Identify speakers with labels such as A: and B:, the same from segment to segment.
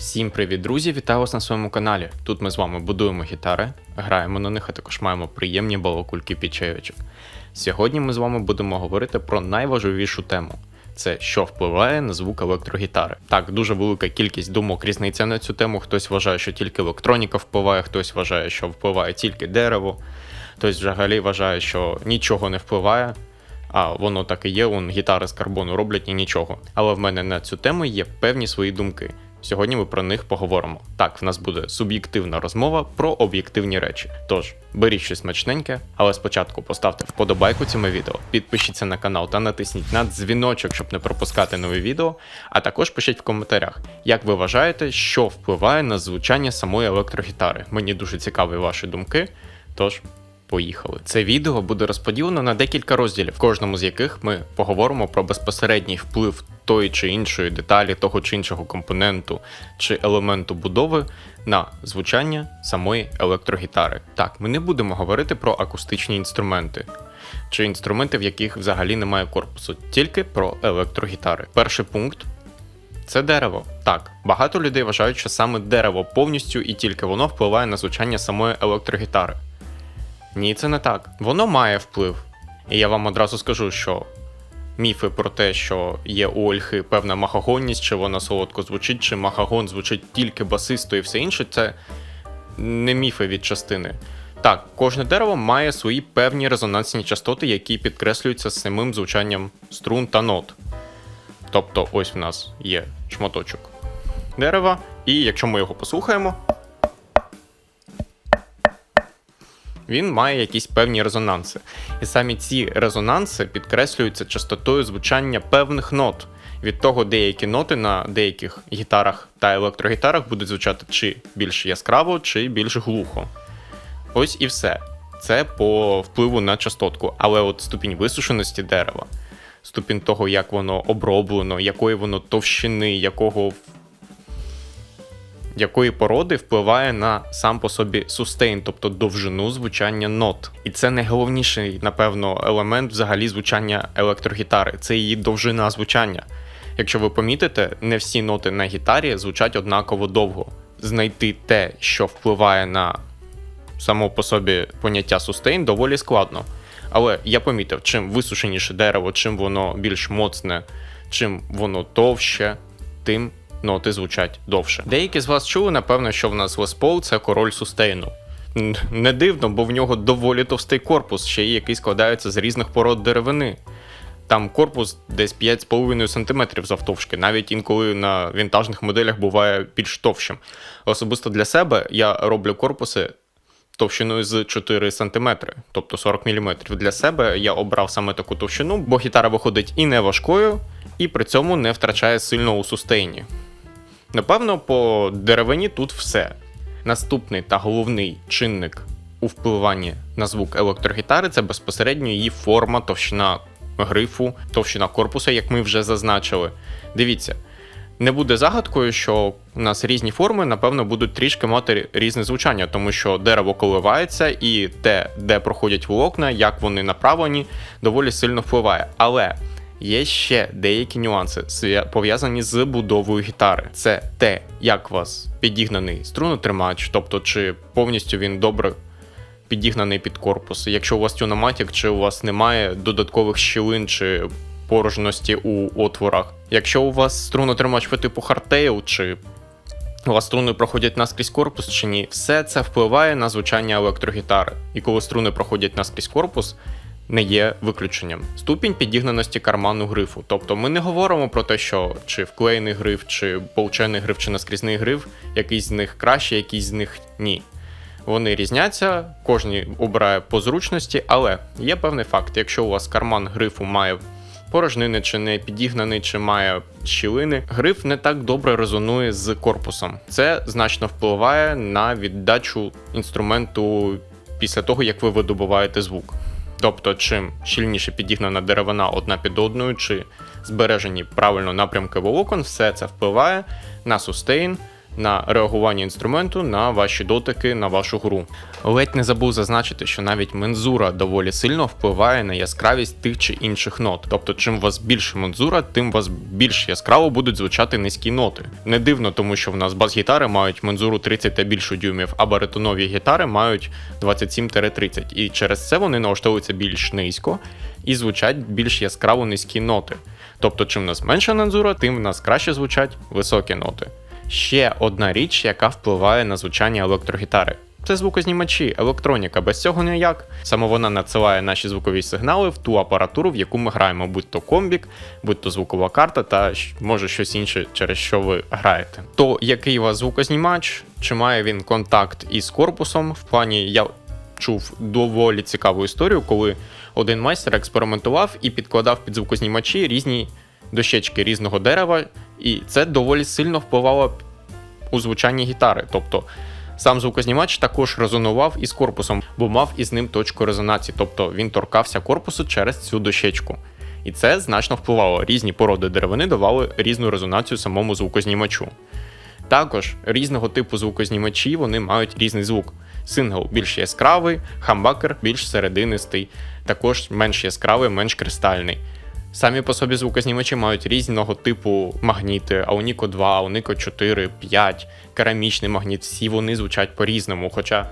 A: Всім привіт, друзі! Вітаю вас на своєму каналі. Тут ми з вами будуємо гітари, граємо на них, а також маємо приємні балакульки під чайочок. Сьогодні ми з вами будемо говорити про найважливішу тему. Це що впливає на звук електрогітари. Так, дуже велика кількість думок різниця на цю тему. Хтось вважає, що тільки електроніка впливає, хтось вважає, що впливає тільки дерево, хтось взагалі вважає, що нічого не впливає. А воно так і є, он гітари з карбону роблять і нічого. Але в мене на цю тему є певні свої думки. Сьогодні ми про них поговоримо. Так, в нас буде суб'єктивна розмова про об'єктивні речі. Тож, беріть щось смачненьке, але спочатку поставте вподобайку цьому відео, підпишіться на канал та натисніть на дзвіночок, щоб не пропускати нові відео. А також пишіть в коментарях, як ви вважаєте, що впливає на звучання самої електрогітари. Мені дуже цікаві ваші думки. Тож. Поїхали. Це відео буде розподілено на декілька розділів, в кожному з яких ми поговоримо про безпосередній вплив тої чи іншої деталі, того чи іншого компоненту чи елементу будови на звучання самої електрогітари. Так, ми не будемо говорити про акустичні інструменти. Чи інструменти, в яких взагалі немає корпусу, тільки про електрогітари. Перший пункт це дерево. Так, багато людей вважають, що саме дерево повністю і тільки воно впливає на звучання самої електрогітари. Ні, це не так. Воно має вплив. І я вам одразу скажу, що міфи про те, що є у ольхи певна махагонність, чи вона солодко звучить, чи махагон звучить тільки басисто і все інше, це не міфи від частини. Так, кожне дерево має свої певні резонансні частоти, які підкреслюються самим звучанням струн та нот. Тобто, ось в нас є шматочок дерева, і якщо ми його послухаємо, він має якісь певні резонанси. І самі ці резонанси підкреслюються частотою звучання певних нот. Від того деякі ноти на деяких гітарах та електрогітарах будуть звучати чи більш яскраво, чи більш глухо. Ось і все. Це по впливу на частотку. Але от ступінь висушеності дерева, ступінь того, як воно оброблено, якої воно товщини, якого якої породи впливає на сам по собі сустейн, тобто довжину звучання нот. І це найголовніший, напевно, елемент взагалі звучання електрогітари це її довжина звучання. Якщо ви помітите, не всі ноти на гітарі звучать однаково довго. Знайти те, що впливає на само по собі поняття сустейн, доволі складно. Але я помітив, чим висушеніше дерево, чим воно більш моцне, чим воно товще, тим ноти звучать довше. Деякі з вас чули, напевно, що в нас Les Paul – це король сустейну. Не дивно, бо в нього доволі товстий корпус, ще й який складається з різних пород деревини. Там корпус десь 5,5 см завтовшки, навіть інколи на вінтажних моделях буває більш товщим. Особисто для себе я роблю корпуси товщиною з 4 см, тобто 40 мм. Для себе я обрав саме таку товщину, бо гітара виходить і не важкою, і при цьому не втрачає сильно у сустейні. Напевно, по деревині тут все. Наступний та головний чинник у впливанні на звук електрогітари це безпосередньо її форма, товщина грифу, товщина корпуса, як ми вже зазначили. Дивіться, не буде загадкою, що у нас різні форми, напевно, будуть трішки мати різне звучання, тому що дерево коливається, і те, де проходять волокна, як вони направлені, доволі сильно впливає. Але є ще деякі нюанси, пов'язані з будовою гітари. Це те, як у вас підігнаний струнотримач, тобто чи повністю він добре підігнаний під корпус. Якщо у вас тюноматік, чи у вас немає додаткових щілин чи порожності у отворах. Якщо у вас струнотримач по типу хардтейл, чи у вас струни проходять наскрізь корпус чи ні, все це впливає на звучання електрогітари. І коли струни проходять наскрізь корпус, не є виключенням. Ступінь підігнаності карману грифу. Тобто ми не говоримо про те, що чи вклеєний гриф, чи болчений гриф, чи наскрізний гриф, якийсь з них краще, якийсь з них ні. Вони різняться, кожен обирає по зручності, але є певний факт: якщо у вас карман грифу має порожнини, чи не підігнаний, чи має щілини, гриф не так добре резонує з корпусом. Це значно впливає на віддачу інструменту після того, як ви видобуваєте звук. Тобто, чим щільніше підігнана деревина одна під одною, чи збережені правильно напрямки волокон, все це впливає на сустейн, на реагування інструменту, на ваші дотики, на вашу гру. Ледь не забув зазначити, що навіть мензура доволі сильно впливає на яскравість тих чи інших нот. Тобто, чим у вас більше мензура, тим у вас більш яскраво будуть звучати низькі ноти. Не дивно, тому що в нас бас-гітари мають мензуру 30 та більше дюймів, а баритонові гітари мають 27-30. І через це вони налаштовуються більш низько і звучать більш яскраво низькі ноти. Тобто, чим в нас менша мензура, тим в нас краще звучать високі ноти. Ще одна річ, яка впливає на звучання електрогітари. Це звукознімачі, електроніка, без цього ніяк. Саме вона надсилає наші звукові сигнали в ту апаратуру, в яку ми граємо, будь то комбік, будь то звукова карта, та може щось інше, через що ви граєте. То який у вас звукознімач, чи має він контакт із корпусом? В плані я чув доволі цікаву історію, коли один майстер експериментував і підкладав під звукознімачі різні дощечки різного дерева, і це доволі сильно впливало у звучанні гітари. Тобто сам звукознімач також резонував із корпусом, бо мав із ним точку резонації, тобто він торкався корпусу через цю дощечку. І це значно впливало. Різні породи деревини давали різну резонацію самому звукознімачу. Також різного типу звукознімачі вони мають різний звук. Сингл більш яскравий, хамбакер більш серединистий, також менш яскравий, менш кристальний. Самі по собі звукознімачі мають різного типу магніти, Aunico 2, Aunico 4, 5, керамічний магніт, всі вони звучать по-різному. Хоча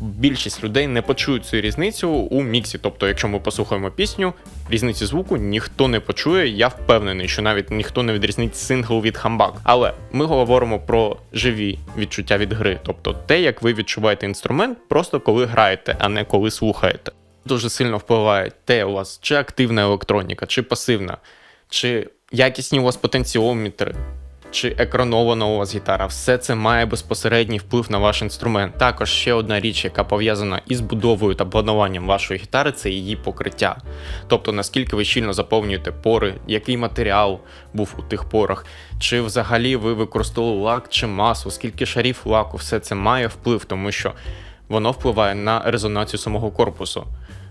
A: більшість людей не почують цю різницю у міксі. Тобто, якщо ми послухаємо пісню, різниці звуку ніхто не почує. Я впевнений, що навіть ніхто не відрізнить сингл від хамбак. Але ми говоримо про живі відчуття від гри, тобто те, як ви відчуваєте інструмент, просто коли граєте, а не коли слухаєте. Дуже сильно впливає те у вас, чи активна електроніка, чи пасивна, чи якісні у вас потенціометри, чи екранована у вас гітара, все це має безпосередній вплив на ваш інструмент. Також ще одна річ, яка пов'язана із будовою та плануванням вашої гітари, це її покриття. Тобто наскільки ви щільно заповнюєте пори, який матеріал був у тих порах, чи взагалі ви використовували лак чи масу, скільки шарів лаку, все це має вплив, тому що воно впливає на резонацію самого корпусу.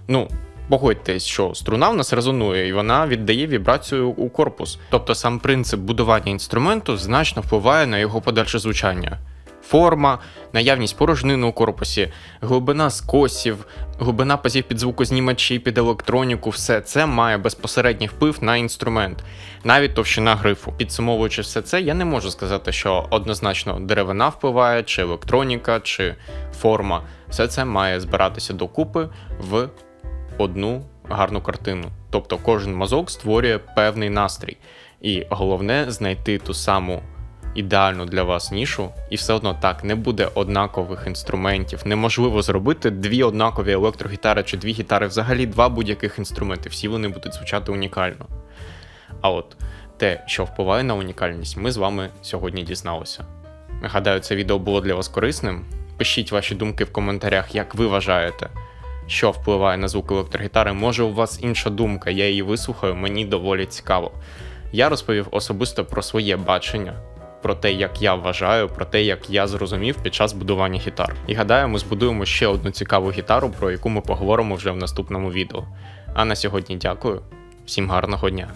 A: Ну, Погодьтесь, що струна в нас резонує, і вона віддає вібрацію у корпус. Тобто сам принцип будування інструменту значно впливає на його подальше звучання. Форма, наявність порожнини у корпусі, глибина скосів, глибина пазів під звукознімачі, під електроніку, все це має безпосередній вплив на інструмент, навіть товщина грифу. Підсумовуючи все це, я не можу сказати, що однозначно деревина впливає, чи електроніка, чи форма. Все це має збиратися докупи в одну гарну картину. Тобто кожен мазок створює певний настрій. І головне знайти ту саму ідеальну для вас нішу, і все одно так не буде однакових інструментів. Неможливо зробити дві однакові електрогітари чи дві гітари, взагалі два будь-яких інструменти. Всі вони будуть звучати унікально. А от те, що впливає на унікальність, ми з вами сьогодні дізналися. Гадаю, це відео було для вас корисним. Пишіть ваші думки в коментарях, як ви вважаєте, що впливає на звук електрогітари. Може, у вас інша думка, я її вислухаю, мені доволі цікаво. Я розповів особисто про своє бачення, про те, як я вважаю, про те, як я зрозумів під час будування гітар. І гадаю, ми збудуємо ще одну цікаву гітару, про яку ми поговоримо вже в наступному відео. А на сьогодні дякую, всім гарного дня!